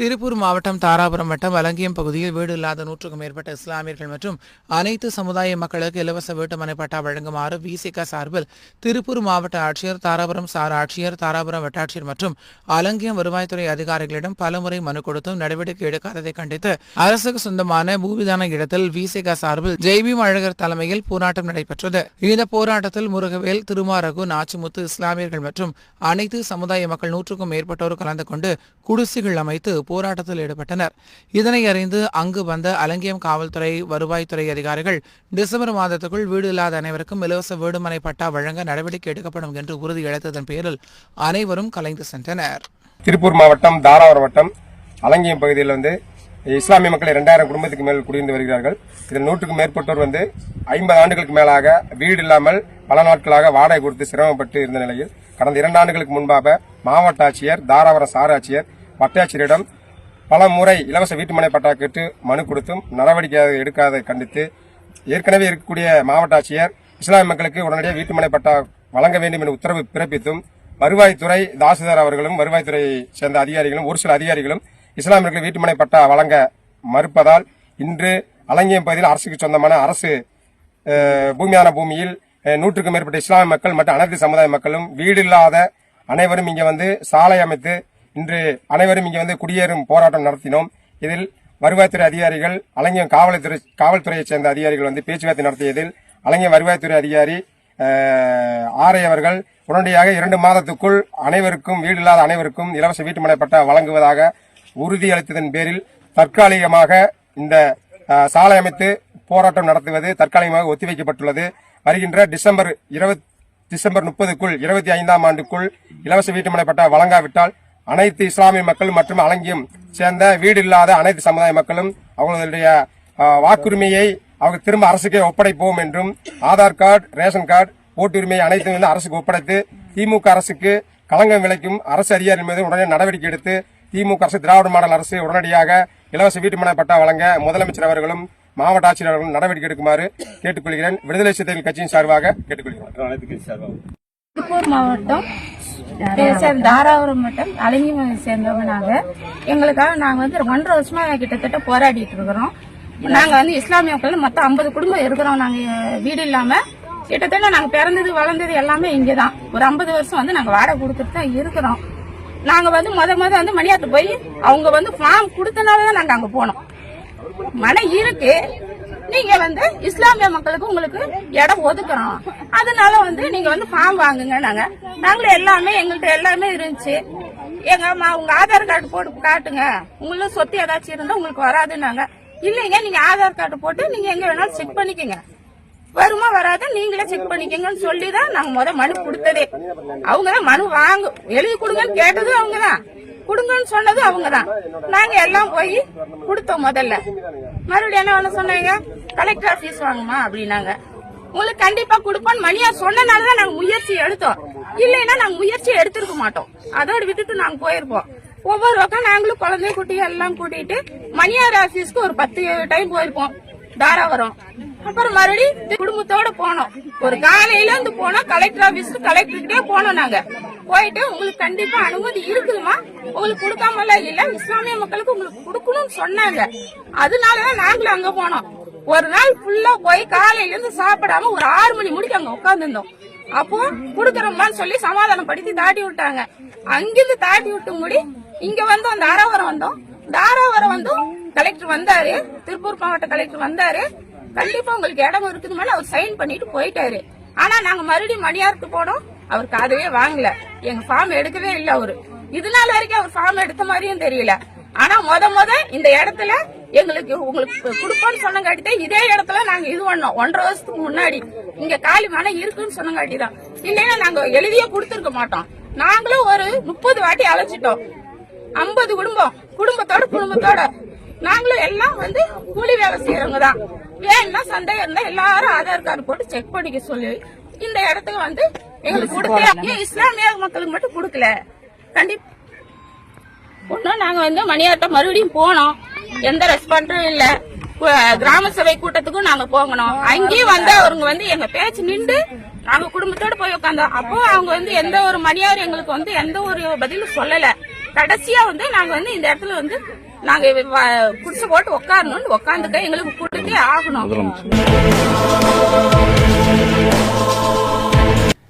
திருப்பூர் மாவட்டம் தாராபுரம் வட்டம் வலங்கியம் பகுதியில் வீடு இல்லாத நூற்றுக்கும் மேற்பட்ட இஸ்லாமியர்கள் மற்றும் அனைத்து சமுதாய மக்களுக்கு இலவச வீட்டுமனை பட்டா வழங்குமாறு விசிக சார்பில் திருப்பூர் மாவட்ட ஆட்சியர் தாராபுரம் சார் ஆட்சியர் தாராபுரம் வட்டாட்சியர் மற்றும் அலங்கியம் வருவாய்த்துறை அதிகாரிகளிடம் பலமுறை மனு கொடுத்தும் நடவடிக்கை எடுக்காததை கண்டித்து அரசுக்கு சொந்தமான பூமிதான இடத்தில் விசிக சார்பில் ஜெய்பீம் அழகர் தலைமையில் போராட்டம் நடைபெற்றது. இந்த போராட்டத்தில் முருகவேல் திருமாரகு நாச்சிமுத்து இஸ்லாமியர்கள் மற்றும் அனைத்து சமுதாய மக்கள் நூற்றுக்கும் மேற்பட்டோர் கலந்து கொண்டு குடிசைகள் அமைத்து போராட்டத்தில் ஈடுபட்டனர். இதனை அறிந்து அங்கு வந்த அலங்கியம் காவல்துறை வருவாய்த்துறை அதிகாரிகள் டிசம்பர் மாதத்துக்குள் வீடு இல்லாத அனைவருக்கும் இலவச வீடுமனை பட்டா வழங்க நடவடிக்கை எடுக்கப்படும் என்று உறுதியளித்ததன் பேரில் அனைவரும் கலைந்து சென்றனர். திருப்பூர் மாவட்டம் தாராவரம் வட்டம் அலங்கியம் பகுதியில் வந்து இஸ்லாமிய மக்கள் இரண்டாயிரம் குடும்பத்துக்கு மேல் குடியிருந்து வருகிறார்கள். இதில் நூற்றுக்கும் மேற்பட்டோர் வந்து ஐம்பது ஆண்டுகளுக்கு மேலாக வீடு இல்லாமல் பல நாட்களாக வாடகை கொடுத்து சிரமப்பட்டு இருந்த நிலையில் கடந்த இரண்டு ஆண்டுகளுக்கு முன்பாக மாவட்ட ஆட்சியர் தாராவரம் சார் ஆட்சியர் வட்டாட்சியரிடம் பல முறை இலவச வீட்டுமனை பட்டா கேட்டு மனு கொடுத்தும் நடவடிக்கை எடுக்காத கண்டித்து ஏற்கனவே இருக்கக்கூடிய மாவட்ட ஆட்சியர் இஸ்லாமிய மக்களுக்கு உடனடியாக வீட்டுமனை பட்டா வழங்க வேண்டும் என உத்தரவு பிறப்பித்தும் வருவாய்த்துறை தாசில்தார் அவர்களும் வருவாய்த்துறையை சேர்ந்த அதிகாரிகளும் ஒரு சில அதிகாரிகளும் இஸ்லாமியர்களுக்கு வீட்டுமனை பட்டா வழங்க மறுப்பதால் இன்று அலங்கியம் பகுதியில் அரசுக்கு சொந்தமான அரசு பூமியான பூமியில் நூற்றுக்கும் மேற்பட்ட இஸ்லாமிய மக்கள் மற்றும் அனைத்து சமுதாய மக்களும் வீடு இல்லாத அனைவரும் இங்கே வந்து சாலை அமைத்து இன்று அனைவரும் இங்கே வந்து குடியேறும் போராட்டம் நடத்தினோம். இதில் வருவாய்த்துறை அதிகாரிகள் அலங்கியம் காவல்துறை காவல்துறையைச் சேர்ந்த அதிகாரிகள் வந்து பேச்சுவார்த்தை நடத்தியதில் அலங்கியம் வருவாய்த்துறை அதிகாரி ஆரை அவர்கள் உடனடியாக இரண்டு மாதத்துக்குள் அனைவருக்கும் வீடு இல்லாத அனைவருக்கும் இலவச வீட்டுமனை பட்டா வழங்குவதாக உறுதியளித்ததன் பேரில் தற்காலிகமாக இந்த சாலை அமைத்து போராட்டம் நடத்துவது தற்காலிகமாக ஒத்திவைக்கப்பட்டுள்ளது. வருகின்ற டிசம்பர் இருபத் டிசம்பர் முப்பதுக்குள் இருபத்தி ஐந்தாம் ஆண்டுக்குள் இலவச வீட்டுமனை பட்டா வழங்காவிட்டால் அனைத்து இஸ்லாமிய மக்கள் மற்றும் அலங்கியம் சேர்ந்த வீடு இல்லாத அனைத்து சமுதாய மக்களும் அவர்களுடைய வாக்குரிமையை அவங்க திரும்ப அரசுக்கே ஒப்படைப்போம் என்றும் ஆதார் கார்டு ரேஷன் கார்டு ஓட்டுரிமை அனைத்தும் வந்து அரசுக்கு ஒப்படைத்து திமுக அரசுக்கு களங்கம் விளைக்கும் அரசு அதிகாரிகள் மீது உடனே நடவடிக்கை எடுத்து திமுக அரசு திராவிட மாடல் அரசு உடனடியாக இலவச வீட்டுமனை பட்டா வழங்க முதலமைச்சர் அவர்களும் மாவட்ட ஆட்சியர் அவர்களும் நடவடிக்கை எடுக்குமாறு கேட்டுக்கொள்கிறேன். விடுதலை சிறுத்தைகள் கட்சியின் சார்பாக கேட்டுக்கொள்கிறேன். திருப்பூர் மாவட்டம் தாராபுரம் மாவட்டம் அலங்கி சேர்ந்தவங்க நாங்க எங்களுக்காக நாங்க வந்து ஒன்றரை வருஷமா கிட்டத்தட்ட போராடிட்டு இருக்கிறோம். நாங்க வந்து இஸ்லாமிய மக்கள் மொத்தம் ஐம்பது குடும்பம் இருக்கிறோம். நாங்க வீடு இல்லாம. கிட்டத்தட்ட நாங்க பிறந்தது வளர்ந்தது எல்லாமே இங்கதான். ஒரு ஐம்பது வருஷம் வந்து நாங்க வாடகை கொடுத்துட்டு தான் இருக்கிறோம். நாங்க வந்து முத முத வந்து மணியாத்து போய் அவங்க வந்து ஃபார்ம் கொடுத்தனாலதான் நாங்க அங்க போனோம். மனம் இருக்கு. நீங்க வந்து இஸ்லாமிய மக்களுக்கு உங்களுக்கு இடம் ஒதுக்குறோம். அதனால வந்து நீங்க வந்து ஃபார்ம் வாங்குங்க நாங்க. நாங்களும் எல்லாமே எங்கள்கிட்ட எல்லாமே இருந்துச்சு. எங்க அம்மா உங்க ஆதார் கார்டு போட்டு காட்டுங்க. உங்களுக்கு சொத்து ஏதாச்சும் இருந்தா உங்களுக்கு வராதுன்னாங்க. இல்லைங்க நீங்க ஆதார் கார்டு போட்டு நீங்க எங்க வேணாலும் செக் பண்ணிக்கங்க. வருமா வராத நீங்களே செக் பண்ணிக்கங்கன்னு சொல்லி தான் நாங்க முத மனு கொடுத்ததே. அவங்க தான் மனு வாங்க எழுதி கொடுங்கன்னு கேட்டதும் அவங்க தான் கொடுங்கன்னு சொன்னதும் அவங்க தான் நாங்க எல்லாம் போய் கொடுத்தோம் முதல்ல. மறுபடியும் என்ன பண்ண சொன்னாங்க? கலெக்டர் ஆபீஸ் வாங்குமா? அப்படின்னாங்க. உங்களுக்கு கண்டிப்பா கொடுப்போம்னு மணியா சொன்னனாலதான் நாங்க முயற்சி எடுத்தோம். இல்லைன்னா நாங்க முயற்சி எடுத்திருக்க மாட்டோம். அதோட விட்டுட்டு நாங்க போயிருப்போம். ஒவ்வொரு பக்கம் நாங்களும் குழந்தை குட்டி எல்லாம் கூட்டிட்டு மணியார் ஆபீஸ்க்கு ஒரு பத்து டைம் போயிருப்போம். தாராவரம் அப்புறம் மறுபடியும் குடும்பத்தோட போனோம். ஒரு காலையில இருந்து போனோம் கலெக்டர் ஆபீஸ் கலெக்டர்கிட்டே போனோம் நாங்க. போயிட்டு உங்களுக்கு கண்டிப்பா அனுமதி இருக்குதுமா உங்களுக்கு கொடுக்காமலாம் இல்ல இஸ்லாமிய மக்களுக்கு உங்களுக்கு கொடுக்கணும்னு சொன்னாங்க. அதனாலதான் நாங்களும் அங்க போனோம். ஒரு நாள் ஃபுல்லா போய் காலையில இருந்து சாப்பிடாம ஒரு ஆறு மணி முடிக்கு அங்க உட்காந்துருந்தோம் அப்போ குடுக்கறோம்மான்னு சொல்லி சமாதானப்படுத்தி தாட்டி விட்டாங்க. அங்கிருந்து தாட்டி விட்டு முடி இங்க வந்தோம் தாராவரம் வந்தோம். தாராவரம் வந்தும் கலெக்டர் வந்தாரு. திருப்பூர் மாவட்ட கலெக்டர் வந்தாரு. கண்டிப்பா உங்களுக்கு இடம் இருக்குது மேல அவர் சைன் பண்ணிட்டு போயிட்டாரு. ஆனா நாங்க மறுபடியும் மணியாருக்கு போனோம். அவர் காதவே வாங்கல. எங்க ஃபார்ம் எடுக்கவே இல்ல அவரு. இதனால வரைக்கும் அவர் ஃபார்ம் எடுத்த மாதிரியும் தெரியல. ஆனா முத முத இந்த இடத்துல எங்களுக்கு உங்களுக்கு கொடுப்போம்னு சொன்னங்காட்டி இதே இடத்துல நாங்க இது பண்ணோம். ஒன்றரை வருஷத்துக்கு முன்னாடி. இங்க காலி மனை இருக்குன்னு சொன்னங்காட்டி தான் இல்லைன்னா நாங்க எழுதியே கொடுத்துருக்க மாட்டோம். நாங்களும் ஒரு முப்பது வாட்டி அழைச்சிட்டோம் ஐம்பது குடும்பம். குடும்பத்தோட குடும்பத்தோட. நாங்களும் எல்லாம் வந்து கூலி வேலை செய்யறவங்க தான். வேணும்னா சந்தேகம் இருந்தா எல்லாரும் ஆதார் கார்டு போட்டு செக் பண்ணிக்க சொல்லி இந்த இடத்துக்கு வந்து எங்களுக்கு கொடுத்தே ஏன் இஸ்லாமிய மக்களுக்கு மட்டும் கொடுக்கல. கண்டிப்பா ஒன்னும் நாங்க வந்து மணியாட்ட மறுபடியும் போனோம். எந்த ரெஸ்பாண்டும் இல்ல. கிராம சபை கூட்டத்துக்கும் நாங்க போகணும். அங்கேயும் வந்து அவங்க வந்து எங்க பேச்சு நின்று நாங்க குடும்பத்தோட போய் உட்காந்தோம் அப்போ அவங்க வந்து எந்த ஒரு மணியார் எங்களுக்கு வந்து எந்த ஒரு பதிலும் சொல்லல. கடைசியா வந்து நாங்க வந்து இந்த இடத்துல வந்து நாங்க வ- குடிசை போட்டு உட்காரணும் உட்காந்துக்க எங்களுக்கு கொடுத்தே ஆகணும்.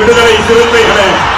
விடுதலை சிறுத்தைகளை.